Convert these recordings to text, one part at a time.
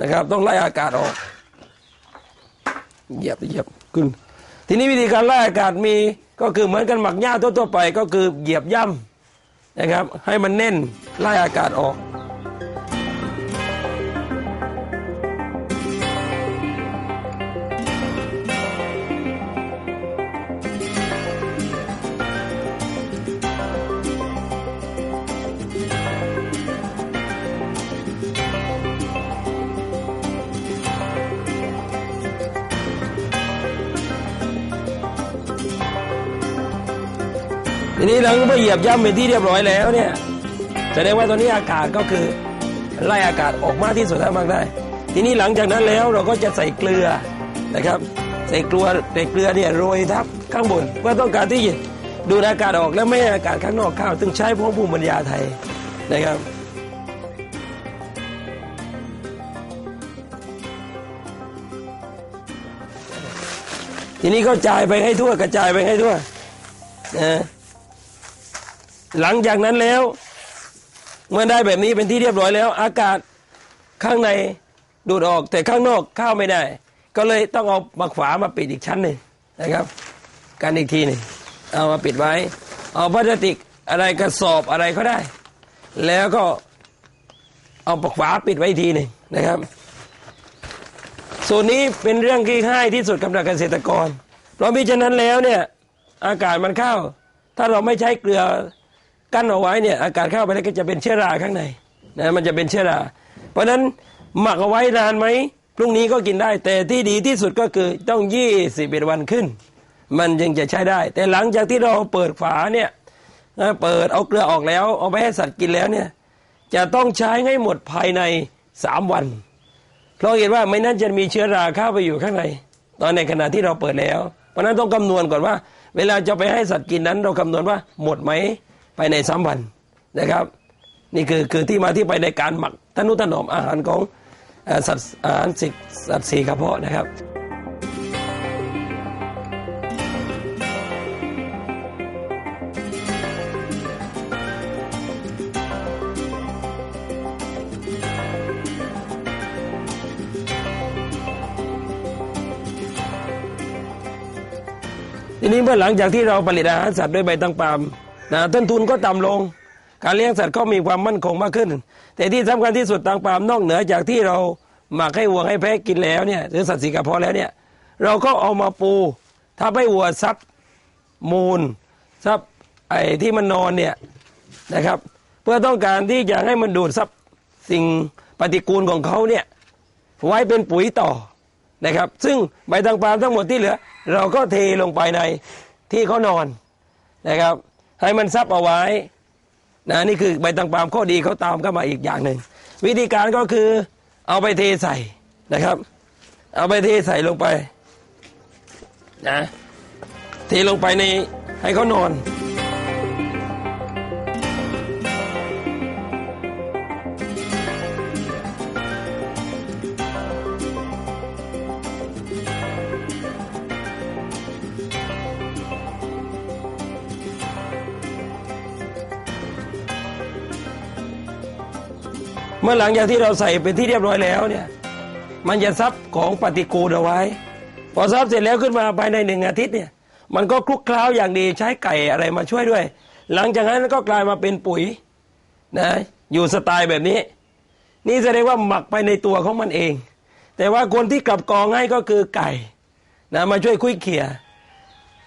นะครับ ต้องไล่อากาศออกเหยียบเหยียบขึ้น ทีนี้วิธีการไล่อากาศมีก็คือเหมือนกันหมักหญ้าทั่วๆไป ก็คือเหยียบย่ำนะครับ ให้มันแน่นไล่อากาศออก ทีนี้หลังเมื่อเหยียบย่ำเป็นที่เรียบร้อยแล้วเนี่ยแสดงว่าตอนนี้อากาศก็คือไล่อากาศออกมากที่สุดเท่ามากได้ ทีนี้หลังจากนั้นแล้วเราก็จะใส่เกลือนะครับ ใส่เกลือใส่เกลือเนี่ยโรยทับข้างบนเพื่อต้องการที่จะดูดอากาศออกและไม่ให้อากาศข้างนอกเข้าซึ่งใช้พวกภูมิปัญญาไทยนะครับทีนี้ก็จ่ายไปให้ทั่วกระจายไปให้ทั่วนะ หลังจากนั้นแล้ว เมื่อได้แบบนี้เป็นที่เรียบร้อยแล้ว อากาศข้างในดูดออกแต่ข้างนอกเข้าไม่ได้ ก็เลยต้องเอามาขวามาปิดอีกชั้นหนึ่งนะครับ กันอีกทีหนึ่งเอามาปิดไว้ เอาพลาสติกอะไรกระสอบอะไรก็ได้ แล้วก็เอาปากฝาปิดไว้อีกทีหนึ่งนะครับ ส่วนนี้เป็นเรื่องที่ง่ายที่สุดกับเกษตรกร เพราะมิฉะนั้นแล้วเนี่ยอากาศมันเข้า ถ้าเราไม่ใช้เกลือ กั้นเอาไว้เนี่ยอากาศเข้าไปแล้วก็จะเป็นเชื้อราข้างในนะมันจะเป็นเชื้อรา เพราะฉะนั้นหมักเอาไว้นานไหมพรุ่งนี้ก็กินได้ แต่ที่ดีที่สุดก็คือต้องยี่สิบเอ็ดวันขึ้น มันจึงจะใช้ได้ แต่หลังจากที่เราเปิดฝาเนี่ยเปิดเอาเกลือออกแล้ว เอาไปให้สัตว์กินแล้วเนี่ยจะต้องใช้ให้หมดภายในสามวัน เพราะเห็นว่าไม่นั้นจะมีเชื้อราเข้าไปอยู่ข้างใน ตอนในขณะที่เราเปิดแล้ว เพราะนั้นต้องคำนวณก่อนว่า เวลาจะไปให้สัตว์กินนั้น เราคำนวณว่าหมดไหม ภายในสามวันนะครับ นี่คือคือที่มาที่ไปในการหมักทนุถนอมอาหารของสัตว์อาหารสิสัตว์สีกระเพาะนะครับทีนี้เมื่อหลังจากที่เราผลิตอาหารสัตว์ด้วยใบตังปาล์ม นะต้นทุนก็ต่ำลง การเลี้ยงสัตว์ก็มีความมั่นคงมากขึ้น แต่ที่สำคัญที่สุดตังปาล์มนอกเหนือจากที่เราหมักให้วัวให้แพะกินแล้วเนี่ยหรือสัตว์สีกระเพาะแล้วเนี่ยเราก็เอามาปูถ้าให้วัวซับมูลซับไอ้ที่มันนอนเนี่ยนะครับ เพื่อต้องการที่จะให้มันดูดซับสิ่งปฏิกูลของเขาเนี่ยไว้เป็นปุ๋ยต่อนะครับ ซึ่งใบตังปาล์มทั้งหมดที่เหลือ เราก็เทลงไปในที่เขานอนนะครับ ให้มันซับเอาไว้นะนี่คือใบตังปามข้อดีเขาตามเข้ามาอีกอย่างหนึ่งวิธีการก็คือเอาไปเทใส่นะครับ เอาไปเทใส่ลงไปนะเทลงไปในให้เขานอน มื่อหลังจากที่เราใส่เป็นที่เรียบร้อยแล้วเนี่ย มันจะซับของปฏิกูลเอาไว้ พอซับเสร็จแล้วขึ้นมาภายในหนึ่งอาทิตย์เนี่ย มันก็คลุกเคล้าอย่างดีใช้ไก่อะไรมาช่วยด้วย หลังจากนั้นก็กลายมาเป็นปุ๋ยนะอยู่สไตล์แบบนี้ นี่แสดงว่าหมักไปในตัวของมันเอง แต่ว่าคนที่กลับกองให้ก็คือไก่นะมาช่วยคุยเขี่ย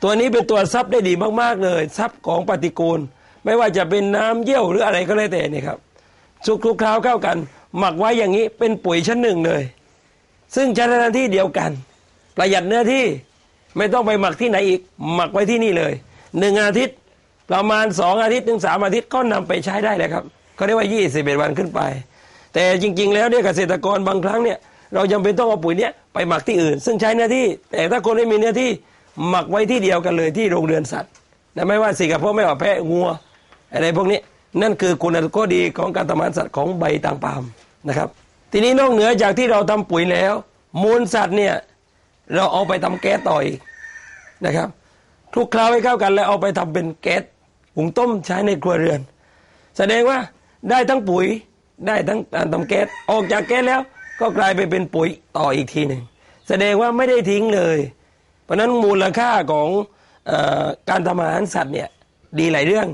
ตัวนี้เป็นตัวซับได้ดีมากๆเลยซับของปฏิกูล ไม่ว่าจะเป็นน้ำเยี่ยวหรืออะไรก็แล้วแต่นี่ครับ สุกคลุกเคล้าเข้ากัน หมักไว้อย่างนี้เป็นปุ๋ยชั้นหนึ่งเลย ซึ่งใช้หน้าที่เดียวกัน ประหยัดเนื้อที่ไม่ต้องไปหมักที่ไหนอีก หมักไว้ที่นี่เลยหนึ่งอาทิตย์ประมาณสองอาทิตย์ถึงสามอาทิตย์ก็นำไปใช้ได้เลยครับเขาเรียกว่ายี่สิบเอ็ดวันขึ้นไป แต่จริง ๆ แล้วเนี่ยเกษตรกรบางครั้งเนี่ยเราจำเป็นต้องเอาปุ๋ยเนี้ยไปหมักที่อื่น ซึ่งใช้เนื้อที่ แต่ถ้าคนไม่มีเนื้อที่หมักไว้ที่เดียวกันเลยที่โรงเรือนสัตว์นะไม่ว่าสิกับพวกไม่ว่าแพะงัวอะไรพวกนี้ นั่นคือคุณข้อดีของการทำอาหารสัตว์ของใบตางปาล์มนะครับ ทีนี้นอกเหนือจากที่เราทำปุ๋ยแล้ว มูลสัตว์เนี่ยเราเอาไปทำแก๊สต่ออีกนะครับคลุกเคล้าให้เข้ากันแล้วเอาไปทำเป็นแก๊สหุงต้มใช้ในครัวเรือน แสดงว่าได้ทั้งปุ๋ยได้ทั้งการทำแก๊สออกจากแก๊สแล้วก็กลายไปเป็นปุ๋ยต่ออีกทีหนึ่งแสดงว่าไม่ได้ทิ้งเลย เพราะฉะนั้นมูลค่าของอการทำอาหารสัตว์เนี่ยดีหลายเรื่อง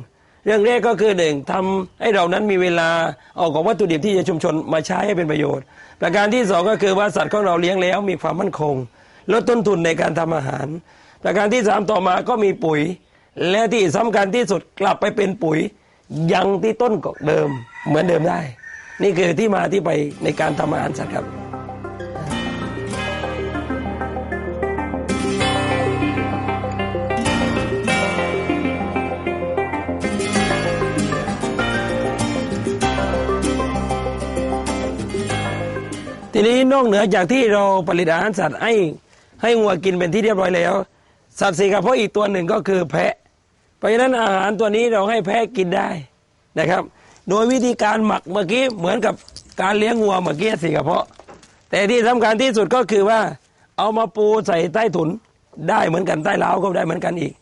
เรื่องแรกก็คือหนึ่งทำให้เรานั้นมีเวลาเอาของวัตถุดิบที่จะชุมชนมาใช้ให้เป็นประโยชน์ ประการที่สองก็คือว่าสัตว์ของเราเลี้ยงแล้วมีความมั่นคงลดต้นทุนในการทำอาหาร ประการที่สามต่อมาก็มีปุ๋ย และที่สำคัญที่สุดกลับไปเป็นปุ๋ยยังที่ต้นกเดิมเหมือนเดิมได้ นี่คือที่มาที่ไปในการทำอาหารสัตว์ครับ ทีนี้นอกเหนือจากที่เราผลิตอาหารสัตว์ให้ให้งัวกินเป็นที่เรียบร้อยแล้ว สัตว์สี่กระเพาะอีกตัวหนึ่งก็คือแพะ เพราะฉะนั้นอาหารตัวนี้เราให้แพะกินได้นะครับ โดยวิธีการหมักเมื่อกี้เหมือนกับการเลี้ยงวัวเมื่อกี้สี่กระเพาะ แต่ที่สำคัญที่สุดก็คือว่าเอามาปูใส่ใต้ถุนได้เหมือนกันใต้เล้าก็ได้เหมือนกันอีก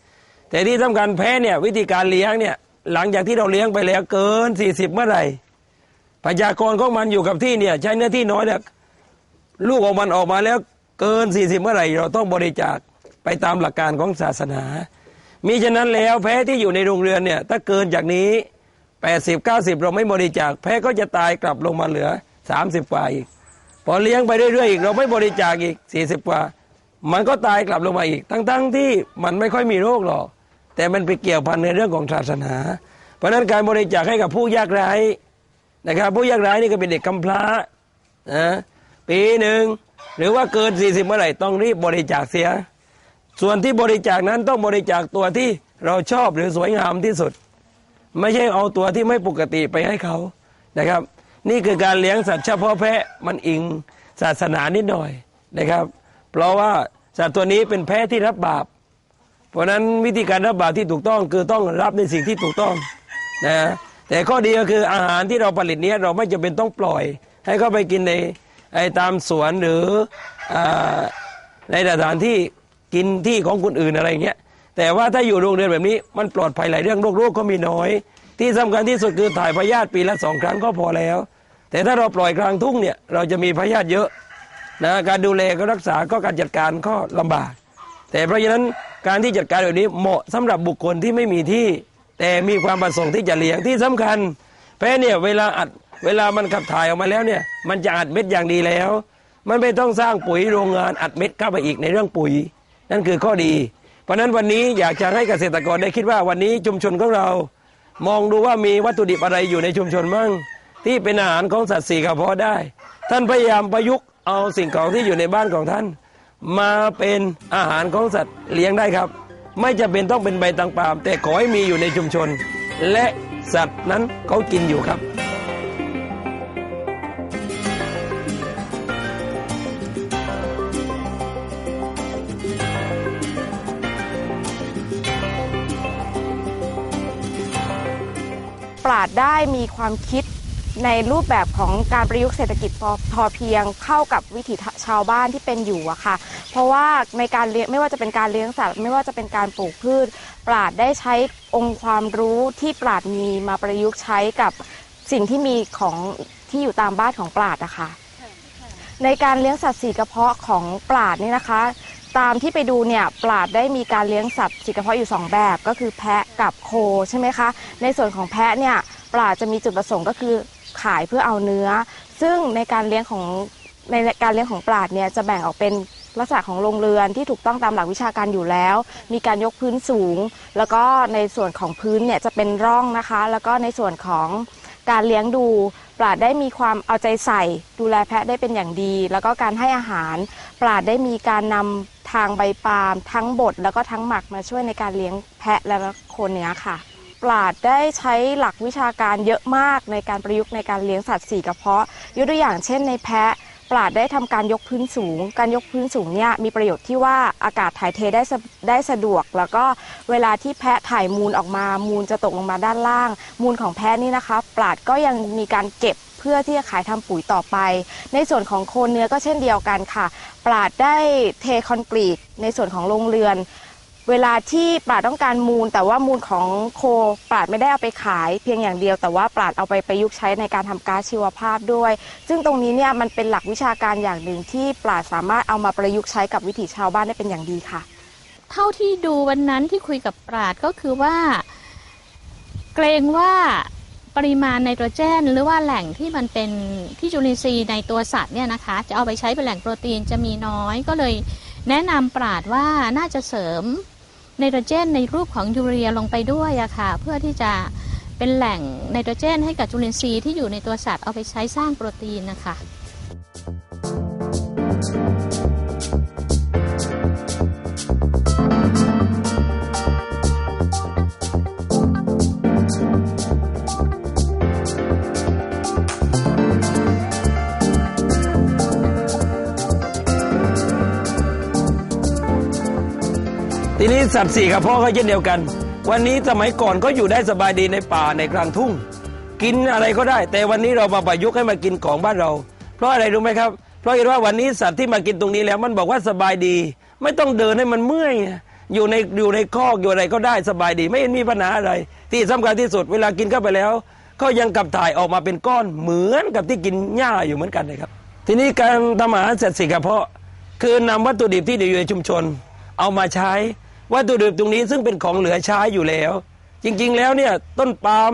แต่ที่สำคัญแพะเนี่ยวิธีการเลี้ยงเนี่ยหลังจากที่เราเลี้ยงไปแล้วเกิน 40 เมื่อไหร่ประชากรของมันอยู่กับที่เนี่ยใช้เนื้อที่น้อยเนี่ย ลูกของมันออกมาแล้วเกิน 40 เมื่อไหร่ เราต้องบริจาคไปตามหลักการของศาสนามิฉะนั้นแล้วแพ้ที่อยู่ในโรงเรือนเนี่ยถ้าเกินจากนี้ 80 90 เราไม่บริจาคแพ้ก็จะตายกลับลงมาเหลือ 30 กว่าอีก พอเลี้ยงไปเรื่อยๆอีกเราไม่บริจาคอีก 40 กว่า มันก็ตายกลับลงมาอีก ทั้งๆที่มันไม่ค่อยมีโรคหรอกแต่มันไปเกี่ยวพันในเรื่องของศาสนา เพราะฉะนั้นการบริจาคให้กับผู้ยากไร้นะครับผู้ยากไร้นี่ก็เป็นเด็กกำพร้านะ ปีหนึ่งหรือว่าเกิน 40 เมื่อไหร่ต้องรีบบริจาคเสีย ส่วนที่บริจาคนั้นต้องบริจาคตัวที่เราชอบหรือสวยงามที่สุด ไม่ใช่เอาตัวที่ไม่ปกติไปให้เขานะครับ นี่คือการเลี้ยงสัตว์เฉพาะแพะมันอิงศาสนานิดหน่อยนะครับ เพราะว่าสัตว์ตัวนี้เป็นแพะที่รับบาป เพราะนั้นวิธีการรับบาปที่ถูกต้องคือต้องรับในสิ่งที่ถูกต้องนะแต่ข้อดีก็คืออาหารที่เราผลิตเนี้ยเราไม่จำเป็นต้องปล่อย ให้เขาไปกินใน ไอ้ตามสวนหรืออในสถานที่กินที่ของคนอื่นอะไรเงี้ยแต่ว่าถ้าอยู่โรงเรียนแบบนี้มันปลอดภัยหลายเรื่องโรคโรคก็มีน้อย ที่สำคัญที่สุดคือถ่ายพยาธิปีละสองครั้งก็พอแล้ว แต่ถ้าเราปล่อยกลางทุ่งเนี่ยเราจะมีพยาธิเยอะนะการดูแลก็รักษาก็การจัดการก็ลำบาก แต่เพราะฉะนั้นการที่จัดการแบบนี้เหมาะสำหรับบุคคลที่ไม่มีที่ แต่มีความประสงค์ที่จะเลี้ยงที่สำคัญแพ้เนี่ยเวลาอัด เวลามันขับถ่ายออกมาแล้วเนี่ย มันจะอัดเม็ดอย่างดีแล้ว มันไม่ต้องสร้างปุ๋ยโรงงานอัดเม็ดเข้าไปอีกในเรื่องปุ๋ย นั่นคือข้อดี เพราะนั้นวันนี้อยากจะให้เกษตรกรได้คิดว่าวันนี้ชุมชนของเรา มองดูว่ามีวัตถุดิบอะไรอยู่ในชุมชนมั่ง ที่เป็นอาหารของสัตว์สี่กระเพาะได้ ท่านพยายามประยุกต์เอาสิ่งของที่อยู่ในบ้านของท่าน มาเป็นอาหารของสัตว์เลี้ยงได้ครับ ไม่จะเป็นต้องเป็นใบตังปาล์มแต่ขอให้มีอยู่ในชุมชน และสัตว์นั้นเขากินอยู่ครับ ปราดได้มีความคิดในรูปแบบของการประยุกต์เศรษฐกิจพอพอเพียงเข้ากับวิถีชาวบ้านที่เป็นอยู่อะค่ะ เพราะว่าในการเลี้ยงไม่ว่าจะเป็นการเลี้ยงสัตว์ไม่ว่าจะเป็นการปลูกพืช ปราดได้ใช้องค์ความรู้ที่ปราดมีมาประยุกต์ใช้กับสิ่งที่มีของที่อยู่ตามบ้านของปราดนะคะในการเลี้ยงสัตว์สีกระเพาะของปราดนี่นะคะ ตามที่ไปดูเนี่ยปราดได้มีการเลี้ยงสัตว์สีกระเพาะอยู่ 2 แบบ ก็คือแพะกับโคใช่ไหมคะ ในส่วนของแพะเนี่ยปราดจะมีจุดประสงค์ก็คือขายเพื่อเอาเนื้อ ซึ่งในการเลี้ยงของในการเลี้ยงของปราดเนี่ยจะแบ่งออกเป็นลักษณะของโรงเรือนที่ถูกต้องตามหลักวิชาการอยู่แล้ว มีการยกพื้นสูง แล้วก็ในส่วนของพื้นเนี่ยจะเป็นร่องนะคะ แล้วก็ในส่วนของการเลี้ยงดูปราดได้มีความเอาใจใส่ ดูแลแพะได้เป็นอย่างดี แล้วก็การให้อาหาร ปราดได้มีการนำ ทางใบปาล์มทั้งบดแล้วก็ทั้งหมักมาช่วยในการเลี้ยงแพะและโคนเนี้ยค่ะ ปราดได้ใช้หลักวิชาการเยอะมากในการประยุกต์ในการเลี้ยงสัตว์สี่กระเพาะ ยกตัวอย่างเช่นในแพะปราดได้ทำการยกพื้นสูง การยกพื้นสูงเนี่ยมีประโยชน์ที่ว่าอากาศถ่ายเทได้สะได้สะดวก แล้วก็เวลาที่แพะถ่ายมูลออกมา มูลจะตกลงมาด้านล่าง มูลของแพะนี่นะคะ ปราดก็ยังมีการเก็บ พื่อที่จะขายทำปุ๋ยต่อไป ในส่วนของโคนเนื้อก็เช่นเดียวกันค่ะ ปราดได้เทคอนกรีตในส่วนของโรงเรือน เวลาที่ปราดต้องการมูล แต่ว่ามูลของโคปราดไม่ได้เอาไปขายเพียงอย่างเดียว แต่ว่าปราดเอาไปประยุกต์ใช้ในการทำก๊าซชีวภาพด้วย ซึ่งตรงนี้เนี่ยมันเป็นหลักวิชาการอย่างหนึ่งที่ปราดสามารถเอามาประยุกต์ใช้กับวิถีชาวบ้านได้เป็นอย่างดีค่ะ เท่าที่ดูวันนั้นที่คุยกับปราดก็คือว่า เกรงว่า ปริมาณไนโตรเจน หรือว่าแหล่งที่มันเป็นที่จุลินทรีย์ในตัวสัตว์เนี่ยนะคะจะเอาไปใช้เป็นแหล่งโปรตีนจะมีน้อยก็เลย แนะนำปราดว่าน่าจะเสริมไนโตรเจนในรูปของยูเรียลงไปด้วยอะค่ะเพื่อที่จะเป็นแหล่งไนโตรเจน ให้กับจุลินทรีย์ที่อยู่ในตัวสัตว์เอาไปใช้สร้างโปรตีนนะคะ นี้สัตว์สี่กับพ่อก็เช่นเดียวกัน วันนี้สมัยก่อนก็อยู่ได้สบายดีในป่าในกลางทุ่ง กินอะไรก็ได้ แต่วันนี้เรามาประยุกต์ให้มากินของบ้านเรา เพราะอะไรรู้ไหมครับ เพราะเห็นว่าวันนี้สัตว์ที่มากินตรงนี้แล้วมันบอกว่าสบายดี ไม่ต้องเดินให้มันเมื่อยอยู่ในอยู่ในคอกอยู่อะไรก็ได้สบายดี ไม่เห็นมีปัญหาอะไร ที่สำคัญที่สุดเวลากินเข้าไปแล้ว ก็ยังกลับถ่ายออกมาเป็นก้อนเหมือนกับที่กินหญ้าอยู่เหมือนกันนะครับ ทีนี้การทำอาหารเสร็จสิกระเพาะ คือนำวัตถุดิบที่อยู่ในชุมชน เอามาใช้ วัตถุดิบตรงนี้ซึ่งเป็นของเหลือใช้อยู่แล้ว จริงๆแล้วเนี่ยต้นปาล์ม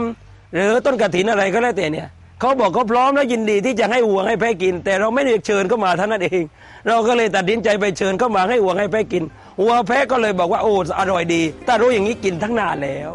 หรือต้นกระถินอะไรก็แล้วแต่เนี่ยเขาบอกเขาพร้อมแล้วยินดีที่จะให้วัวให้แพ้กิน แต่เราไม่ได้เชิญเข้ามาเท่านั้นเอง เราก็เลยตัดสินใจไปเชิญเข้ามาให้วัวให้แพ้กินหัวแพ้ก็เลยบอกว่าโอ้อร่อยดีแต่รู้อย่างนี้กินทั้งนานแล้ว